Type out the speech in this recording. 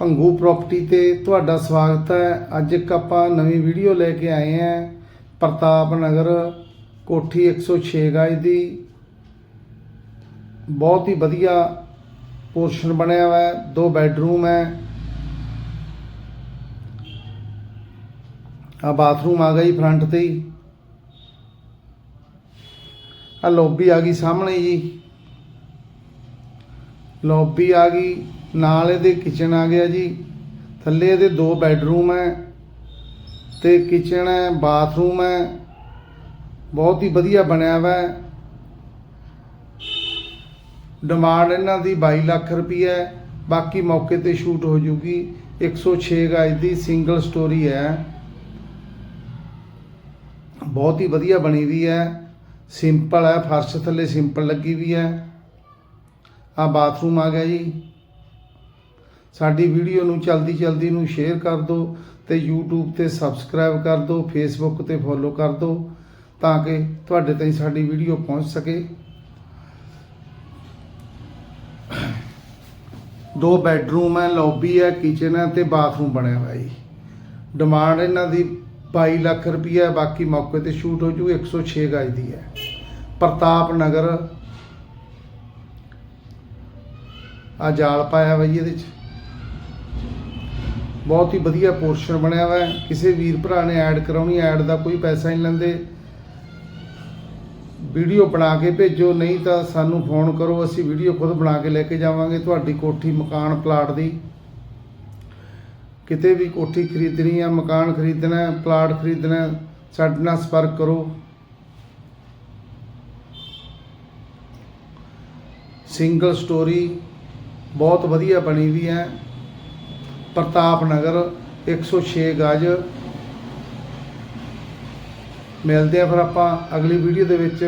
Bhangu property ਤੇ ਤੁਹਾਡਾ ਸਵਾਗਤ ਹੈ। ਅੱਜ ਇੱਕ ਆਪਾਂ ਨਵੀਂ ਵੀਡੀਓ ਲੈ ਕੇ ਆਏ ਹਾਂ ਪ੍ਰਤਾਪ ਨਗਰ, ਕੋਠੀ 106 ਗਜ ਦੀ। ਬਹੁਤ ਹੀ ਵਧੀਆ ਪੋਰਸ਼ਨ ਬਣਿਆ ਹੋਇਆ ਹੈ, ਦੋ ਬੈੱਡਰੂਮ ਹੈ। ਆ ਬਾਥਰੂਮ ਆ ਗਈ ਫਰੰਟ ਤੇ ਹੀ। ਆ ਲੌਬੀ ਆ ਗਈ ਸਾਹਮਣੇ ਜੀ। ਲੌਬੀ ਆ ਗਈ। ਨਾਲ ਇਹਦੇ ਕਿਚਨ ਆ ਗਿਆ ਜੀ। ਥੱਲੇ ਇਹਦੇ ਦੋ ਬੈੱਡਰੂਮ ਹੈ ਤੇ ਕਿਚਨ ਹੈ ਬਾਥਰੂਮ ਹੈ। ਬਹੁਤ ਹੀ ਵਧੀਆ ਬਣਿਆ ਹੋਇਆ ਹੈ ਡਿਮਾਂਡ ਇਹਨਾਂ ਦੀ 22 ਲੱਖ ਰੁਪਏ ਹੈ। ਬਾਕੀ ਮੌਕੇ ਤੇ ਸ਼ੂਟ ਹੋ ਜੂਗੀ। 106 ਗਜ ਦੀ ਸਿੰਗਲ ਸਟੋਰੀ ਹੈ। ਬਹੁਤ ਹੀ ਵਧੀਆ ਬਣੀ ਵੀ ਹੈ। ਸਿੰਪਲ ਹੈ, ਫਰਸ਼ ਥੱਲੇ ਸਿੰਪਲ ਲੱਗੀ ਵੀ ਹੈ। ਆ ਬਾਥਰੂਮ ਆ ਗਿਆ ਜੀ। ਸਾਡੀ ਵੀਡੀਓ ਨੂੰ ਜਲਦੀ ਜਲਦੀ ਨੂੰ ਸ਼ੇਅਰ ਕਰ ਦਿਓ ਤੇ YouTube ਤੇ ਸਬਸਕ੍ਰਾਈਬ ਕਰ ਦਿਓ, Facebook ਤੇ ਫੋਲੋ ਕਰ ਦਿਓ ਤਾਂ ਕਿ ਤੁਹਾਡੇ ਤਾਈਂ ਸਾਡੀ ਵੀਡੀਓ ਪਹੁੰਚ ਸਕੇ। ਦੋ ਬੈੱਡਰੂਮ ਹੈ, ਲੌਬੀ ਹੈ, ਕਿਚਨ ਹੈ ਤੇ ਬਾਥਰੂਮ ਬਣਿਆ ਹੋਇਆ ਜੀ। ਡਿਮਾਂਡ ਇਹਨਾਂ ਦੀ 22 ਲੱਖ ਰੁਪਈਆ ਬਾਕੀ ਮੌਕੇ ਤੇ ਸ਼ੂਟ ਹੋ ਜੂ 106 ਗਜ ਦੀ ਹੈ। ਪ੍ਰਤਾਪ ਨਗਰ। ਆ ਜਾਲ ਪਾਇਆ ਵਾ ਜੀ ਇਹਦੇ ਚ। ਬਹੁਤ ਹੀ ਵਧੀਆ ਪੋਰਸ਼ਨ ਬਣਿਆ ਹੋਇਆ ਹੈ। ਕਿਸੇ ਵੀਰ ਭਰਾ ਨੇ ਐਡ ਕਰਾਉਣੀ, ਐਡ ਦਾ ਕੋਈ ਪੈਸਾ ਨਹੀਂ ਲੈਂਦੇ। ਵੀਡੀਓ ਬਣਾ ਕੇ ਭੇਜੋ, ਨਹੀਂ ਤਾਂ ਸਾਨੂੰ ਫੋਨ ਕਰੋ, ਅਸੀਂ ਵੀਡੀਓ ਖੁਦ ਬਣਾ ਕੇ ਲੈ ਕੇ ਜਾਵਾਂਗੇ ਤੁਹਾਡੀ ਕੋਠੀ ਮਕਾਨ ਪਲਾਟ ਦੀ। ਕਿਤੇ ਵੀ ਕੋਠੀ ਖਰੀਦਣੀ ਹੈ ਮਕਾਨ ਖਰੀਦਣਾ ਹੈ ਪਲਾਟ ਖਰੀਦਣਾ ਹੈ ਸਾਡੇ ਨਾਲ ਸੰਪਰਕ ਕਰੋ। ਸਿੰਗਲ ਸਟੋਰੀ ਬਹੁਤ ਵਧੀਆ ਬਣੀ ਵੀ ਹੈ। ਪ੍ਰਤਾਪ ਨਗਰ 106 ਗਜ। ਮਿਲਦੇ ਆ ਫਿਰ ਆਪਾਂ ਅਗਲੀ ਵੀਡੀਓ ਦੇ ਵਿੱਚ।